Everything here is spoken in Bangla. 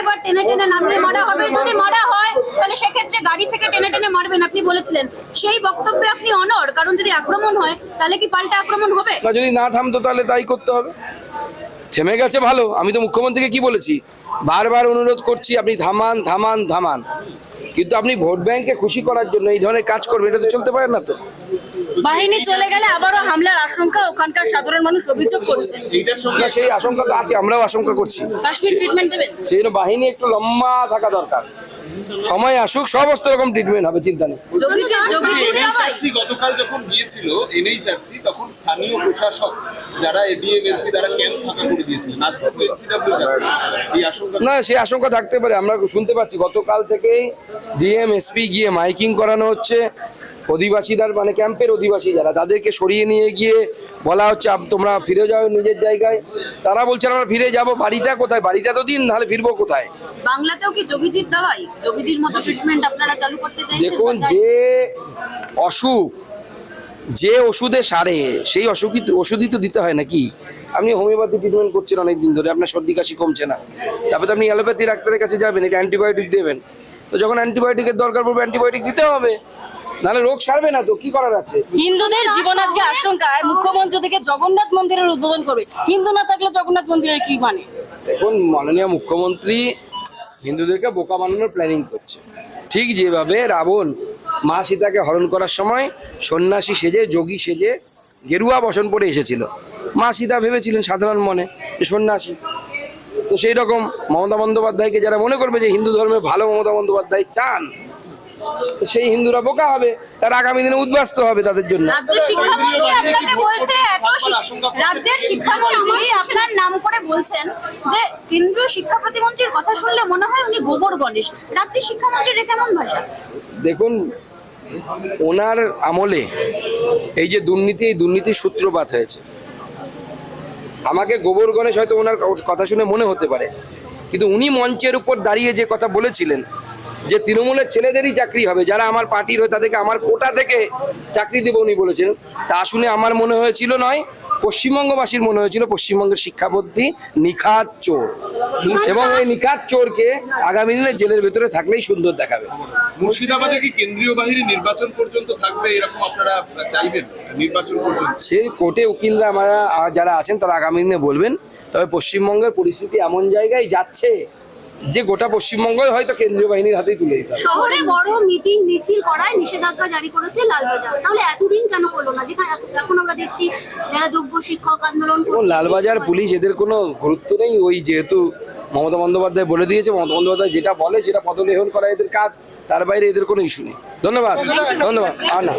এবার টেনে টেনে নামিয়ে মারা হবে, যদি মারা হয়, তাহলে সেক্ষেত্রে গাড়ি থেকে টেনে টেনে মারবেন আপনি বলেছিলেন। সেই বক্তব্যে আপনি অনর কারণ যদি আক্রমণ হয়, তাহলে কি পাল্টা আক্রমণ হবে? না, যদি না থামতো, তাহলে তাই করতে হবে। থেমে গেছে ভালো, আমি তো মুখ্যমন্ত্রীকে কি বলেছি? বারবার অনুরোধ করছি, আপনি থামান থামান থামান। কিন্তু আপনি ভোট ব্যাংকে খুশি করার জন্য এই ধরনের কাজ করবেন, এটা তো চলতে পারেন না তো। বাহিনী চলে গেলে আবারও হামলার আশঙ্কা ওখানকার সাধারণ মানুষ অভিযোগ করছে। সেই আশঙ্কা তো আছে আমরাও আশঙ্কা করছি। কাশ্মীর ট্রিটমেন্ট দেবেন? সেই জন্য বাহিনী একটু লম্বা থাকা দরকার। সময় আসুক সমস্ত রকম ট্রিটমেন্ট হবে চিন্তা নেই। গতকাল যখন গিয়েছিল এনএইচআরসি তখন স্থানীয় প্রশাসক যারা এডিএম এসপি তারা ক্যাম্প ফাঁকা করে দিয়েছিলেন। আজকে তো এনসিডব্লিউ যাচ্ছে। এই আশঙ্কা না সেই আশঙ্কা থাকতে পারে আমরা শুনতে পাচ্ছি। গতকাল থেকেই ডিএমএসপি গিয়ে মাইকিং করানো হচ্ছে। অধিবাসীদের মানে ক্যাম্পের অধিবাসী যারা তাদেরকে সরিয়ে নিয়ে গিয়ে বলা হচ্ছে তোমরা ফিরে যাও নিজের জায়গায়। তারা বলছে আমরা ফিরে যাব বাড়িটা কোথায়? বাড়িটা তো দিন নাহলে ফিরবো কোথায়? বাংলাতেও কি যোগীজির দাওয়াই যোগীজির মতো ট্রিটমেন্ট আপনারা চালু করতে চাইছেন? দেখুন যে অসুখ যে ওষুধে সারে সেই অসুখই ওষুধই তো দিতে হয় নাকি? আপনি হোমিওপ্যাথি ট্রিটমেন্ট করছেন অনেক দিন ধরে আপনার সর্দি কাশি কমছে না। তারপরে তো আপনি অ্যালোপ্যাথি ডাক্তারের কাছে যাবেন এটা অ্যান্টিবায়োটিক দেবেন। তো যখন অ্যান্টিবায়োটিকের দরকার পড়বে অ্যান্টিবায়োটিক দিতে হবে। নাহলে রোগ সারবে না তো কি করার আছে? হিন্দুদের জীবন আজকে আশঙ্কায় মুখ্যমন্ত্রী থেকে জগন্নাথ মন্দিরের উদ্বোধন করবে। হিন্দু না থাকলে জগন্নাথ মন্দিরের কি মানে? দেখুন মাননীয় মুখ্যমন্ত্রী হিন্দুদেরকে বোকা বানানোর প্ল্যানিং করছে। ঠিক যেভাবে রাবণ মা সীতাকে হরণ করার সময় সন্ন্যাসী সেজে যোগী সেজে গেরুয়া বসন পরে এসেছিল। মা সীতা ভেবেছিলেন সাধারণ মনে যে সন্ন্যাসী। তো সেই রকম মমতা বন্দ্যোপাধ্যায়কে যারা মনে করবে যে হিন্দু ধর্মে ভালো মমতা বন্দ্যোপাধ্যায় চান সেই হিন্দুরা বোকা হবে তারা আগামী দিনে উদ্বাস্ত হবে তাদের জন্য। রাজ্যের শিক্ষামন্ত্রী আপনার নাম করে বলছেন যে কেন্দ্রীয় শিক্ষা প্রতিমন্ত্রীর কথা শুনলে মনে হয় উনি গোবর গণেশ। রাজ্যের শিক্ষামন্ত্রীর কেমন ভাষা? দেখুন ওনার আমলে এই যে দুর্নীতি এই দুর্নীতির সূত্রপাত হয়েছে। আমাকে গোবর গণেশ হয়তো ওনার কথা শুনে মনে হতে পারে। কিন্তু উনি মঞ্চের উপর দাঁড়িয়ে যে কথা বলেছিলেন যে তৃণমূলের ছেলেদেরই চাকরি হবে যারা আমার পার্টির হয়ে তাদেরকে আমার কোটা থেকে চাকরি দেবো উনি বলেছেন। তা শুনে আমার মনে হয়েছিল নয় পশ্চিমবঙ্গবাসীর মনে হয়েছিল পশ্চিমবঙ্গের শিক্ষাপদ্ধতি নিখাত চোর। এবং এই নিখাত চোরকে আগামী দিনে জেলের ভেতরে থাকলেই সুন্দর দেখাবে। মুর্শিদাবাদে কি কেন্দ্রীয় বাহিনী নির্বাচন পর্যন্ত থাকবে এরকম আপনারা চাইবেন নির্বাচন পর্যন্ত? সেই কোর্টে উকিলরা আমরা যারা আছেন তারা আগামী দিনে বলবেন তবে পশ্চিমবঙ্গের পরিস্থিতি এমন জায়গায় যাচ্ছে যে গোটা পশ্চিমবঙ্গই হয়তো কেন্দ্রীয় বাহিনীর হাতেই তুলে দিতে শহরে বড় মিটিং মিছিল করায় নিষেধাজ্ঞা জারি করেছে লালবাজার। তাহলে এতদিন কেন করল না? যেখানে এখন- আমরা দেখছি যারা যোগ্য শিক্ষক আন্দোলন করছে, লালবাজার পুলিশ এদের কোনো গুরুত্ব নেই। ওই যেহেতু মমতা বন্দ্যোপাধ্যায় বলে দিয়েছে মমতা বন্দ্যোপাধ্যায় যেটা বলে সেটা পদলেহন করা এদের কাজ তার বাইরে এদের কোনো ইস্যু নেই। ধন্যবাদ। ধন্যবাদ। আর না।